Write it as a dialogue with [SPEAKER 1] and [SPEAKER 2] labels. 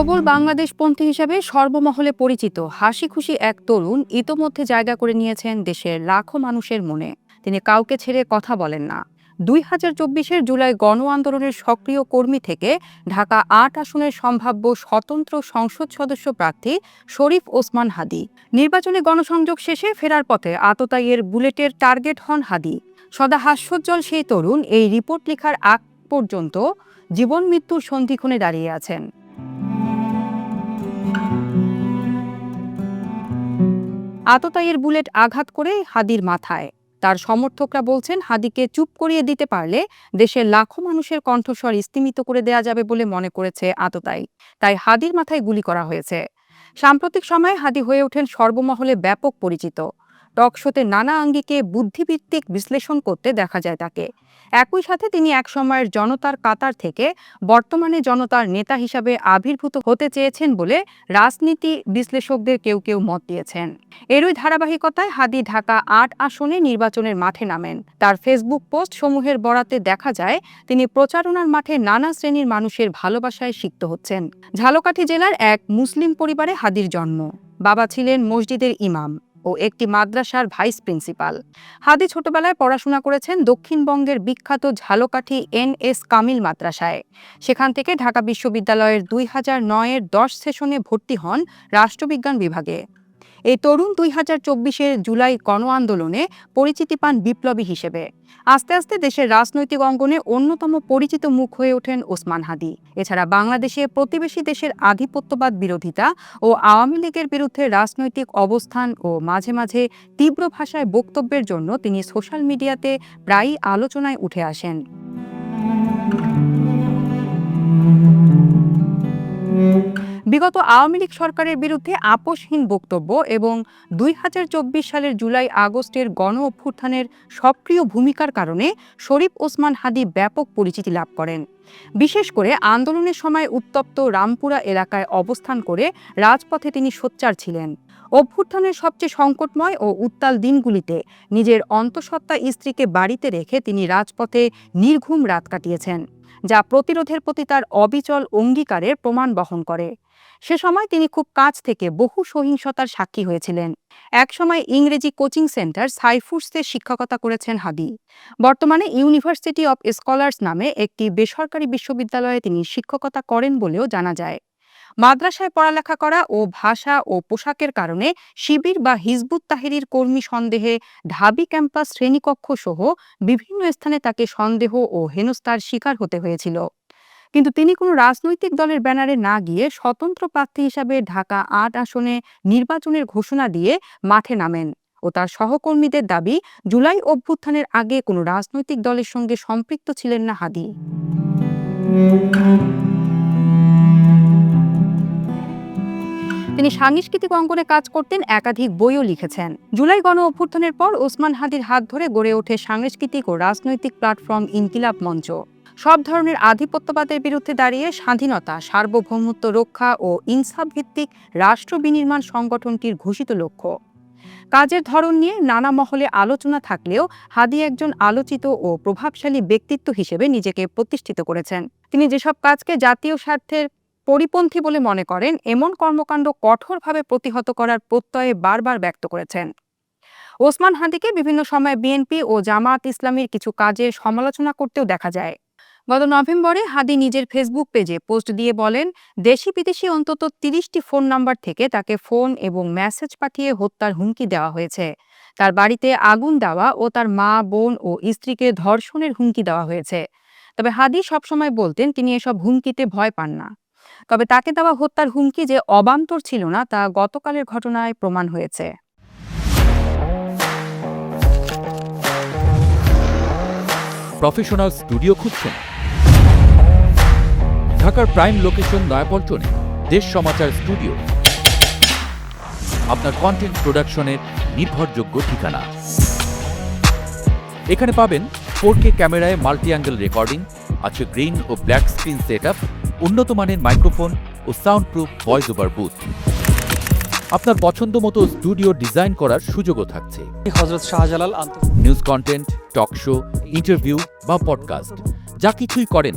[SPEAKER 1] প্রবল বাংলাদেশপন্থী হিসাবে সর্বমহলে পরিচিত হাসি খুশি এক তরুণ ইতোমধ্যে জায়গা করে নিয়েছেন দেশের লাখো মানুষের মনে। তিনি কাউকে ছেড়ে কথা বলেন না। দুই হাজার চব্বিশের জুলাই গণ আন্দোলনের সক্রিয় কর্মী থেকে ঢাকা আট আসনের সম্ভাব্য স্বতন্ত্র সংসদ সদস্য প্রার্থী শরীফ ওসমান হাদি। নির্বাচনে গণসংযোগ শেষে ফেরার পথে আততাইয়ের বুলেটের টার্গেট হন হাদি। সদা হাস্যোজ্জ্বল সেই তরুণ এই রিপোর্ট লেখার আগ পর্যন্ত জীবন মৃত্যুর সন্ধিক্ষণে দাঁড়িয়ে আছেন। আততায়ীর বুলেট আঘাত করে হাদির মাথায়। তার সমর্থকরা বলছেন, হাদিকে চুপ করিয়ে দিতে পারলে দেশের লাখো মানুষের কণ্ঠস্বর স্তিমিত করে দেয়া যাবে বলে মনে করেছে আততাই তাই হাদির মাথায় গুলি করা হয়েছে। সাম্প্রতিক সময়ে হাদি হয়ে ওঠেন সর্বমহলে ব্যাপক পরিচিত। টকশোতে নানা আঙ্গিকে বুদ্ধিভিত্তিক বিশ্লেষণ করতে দেখা যায় তাকে। একই সাথে তিনি একসময়ের জনতার কাতার থেকে বর্তমানে জনতার নেতা হিসাবে আবির্ভূত হতে চেয়েছেন বলে রাজনীতি বিশ্লেষকদের কেউ কেউ মত দিয়েছেন। এরই ধারাবাহিকতায় হাদি ঢাকা আট আসনে নির্বাচনের মাঠে নামেন। তার ফেসবুক পোস্ট সমূহের বরাতে দেখা যায়, তিনি প্রচারণার মাঠে নানা শ্রেণির মানুষের ভালোবাসায় সিক্ত হচ্ছেন। ঝালকাঠি জেলার এক মুসলিম পরিবারে হাদির জন্ম। বাবা ছিলেন মসজিদের ইমাম। ও একটি মাদ্রাসার ভাইস প্রিন্সিপাল। হাদি ছোটবেলায় পড়াশোনা করেছেন দক্ষিণবঙ্গের বিখ্যাত ঝালকাঠি এন এস কামিল মাদ্রাসায়। সেখান থেকে ঢাকা বিশ্ববিদ্যালয়ের দুই হাজার নয়ের দশ সেশনে ভর্তি হন রাষ্ট্রবিজ্ঞান বিভাগে। এই তরুণ দুই হাজার চব্বিশের জুলাই গণ আন্দোলনে পরিচিতি পান বিপ্লবী হিসেবে। আস্তে আস্তে দেশের রাজনৈতিক অঙ্গনে অন্যতম পরিচিত মুখ হয়ে ওঠেন ওসমান হাদি। এছাড়া বাংলাদেশে প্রতিবেশী দেশের আধিপত্যবাদ বিরোধিতা ও আওয়ামী লীগের বিরুদ্ধে রাজনৈতিক অবস্থান ও মাঝে মাঝে তীব্র ভাষায় বক্তব্যের জন্য তিনি সোশ্যাল মিডিয়াতে প্রায়ই আলোচনায় উঠে আসেন। বিগত আওয়ামী লীগ সরকারের বিরুদ্ধে আপোষহীন বক্তব্য এবং দুই হাজার চব্বিশ সালের জুলাই আগস্টের গণ অভ্যুত্থানের সক্রিয় ভূমিকার কারণে শরীফ ওসমান হাদি ব্যাপক পরিচিতি লাভ করেন। বিশেষ করে আন্দোলনের সময় উত্তপ্ত রামপুরা এলাকায় অবস্থান করে রাজপথে তিনি সোচ্চার ছিলেন। অভ্যুত্থানের সবচেয়ে সংকটময় ও উত্তাল দিনগুলিতে নিজের অন্তঃসত্ত্বা স্ত্রীকে বাড়িতে রেখে তিনি রাজপথে নির্ঘুম রাত কাটিয়েছেন, যা প্রতিরোধের প্রতি তার অবিচল অঙ্গীকারের প্রমাণ বহন করে। সে সময় তিনি খুব কাছ থেকে বহু সহিংসতার সাক্ষী হয়েছিলেন। একসময় ইংরেজি কোচিং সেন্টার সাইফুর্সে শিক্ষকতা করেছেন হাদি। বর্তমানে ইউনিভার্সিটি অব স্কলার্স নামে একটি বেসরকারি বিশ্ববিদ্যালয়ে তিনি শিক্ষকতা করেন বলেও জানা যায়। মাদ্রাসায় পড়ালেখা করা ও ভাষা ও পোশাকের কারণে শিবির বা হিজবুত তাহিরির কর্মী সন্দেহে ঢাবি ক্যাম্পাস শ্রেণীকক্ষ সহ বিভিন্ন স্থানে তাকে সন্দেহ ও হেনস্থার শিকার হতে হয়েছিল। কিন্তু তিনি কোনো রাজনৈতিক দলের ব্যানারে না গিয়ে স্বতন্ত্র প্রার্থী হিসাবে ঢাকা আট আসনে নির্বাচনের ঘোষণা দিয়ে মাঠে নামেন ও তার সহকর্মীদের দাবি, জুলাই অভ্যুত্থানের আগে কোনো রাজনৈতিক দলের সঙ্গে সম্পৃক্ত ছিলেন না হাদি। তিনি সাংস্কৃতিক অঙ্গনে কাজ করতেন, একাধিক বইও লিখেছেন। জুলাই গণ অভ্যুত্থানের পর ওসমান হাদির হাত ধরে গড়ে ওঠে সাংস্কৃতিক ও রাজনৈতিক প্ল্যাটফর্ম ইনকিলাব মঞ্চ। সব ধরনের আধিপত্যবাদের বিরুদ্ধে দাঁড়িয়ে স্বাধীনতা, সার্বভৌমত্ব রক্ষা ও ইনসাফ ভিত্তিক রাষ্ট্র বিনির্মাণ সংগঠনটির ঘোষিত লক্ষ্য। কাজের ধরন নিয়ে নানা মহলে আলোচনা থাকলেও হাদি একজন আলোচিত ও প্রভাবশালী ব্যক্তিত্ব হিসেবে নিজেকে প্রতিষ্ঠিত করেছেন। তিনি যেসব কাজকে জাতীয় স্বার্থের পরিপন্থী বলে মনে করেন, এমন কর্মকাণ্ড কঠোরভাবে প্রতিহত করার প্রত্যয়ে বারবার ব্যক্ত করেছেন। ওসমান হাদিকে বিভিন্ন সময় বিএনপি ও জামায়াত ইসলামীর কিছু কাজে সমালোচনা করতেও দেখা যায়। গত নভেম্বরে হাদি নিজের ফেসবুক পেজে পোস্ট দিয়ে বলেন, দেশি বিদেশি অন্তত তিরিশটি ফোন নাম্বার থেকে তাকে ফোন এবং মেসেজ পাঠিয়ে হত্যার হুমকি দেওয়া হয়েছে। তার বাড়িতে আগুন দেওয়া ও তার মা, বোন ও স্ত্রীকে ধর্ষণের হুমকি দেওয়া হয়েছে। তবে হাদি সবসময় বলতেন, তিনি এসব হুমকিতে ভয় পান না। তবে তাকে দেওয়া হত্যার হুমকি যে অবান্তর ছিল না, তা গতকালের ঘটনায় প্রমাণ হয়েছে।
[SPEAKER 2] প্রফেশনাল স্টুডিও খুঁজছেন ঢাকার প্রাইম লোকেশন নয়াপল্টনে দেশ সমাচার স্টুডিও আপনার কন্টেন্ট প্রোডাকশনের নির্ভরযোগ্য ঠিকানা। এখানে পাবেন ফোর কে ক্যামেরায় মাল্টি অ্যাঙ্গেল রেকর্ডিং আছে গ্রিন ও ব্ল্যাক স্ক্রিন সেট উন্নত মানের মাইক্রোফোন ও sound proof voice over booth আপনার পছন্দ মতো স্টুডিও ডিজাইন করার সুযোগও থাকছে।
[SPEAKER 3] Hazrat Shahjalal
[SPEAKER 2] news content talk show interview বা পডকাস্ট যা কিছুই করেন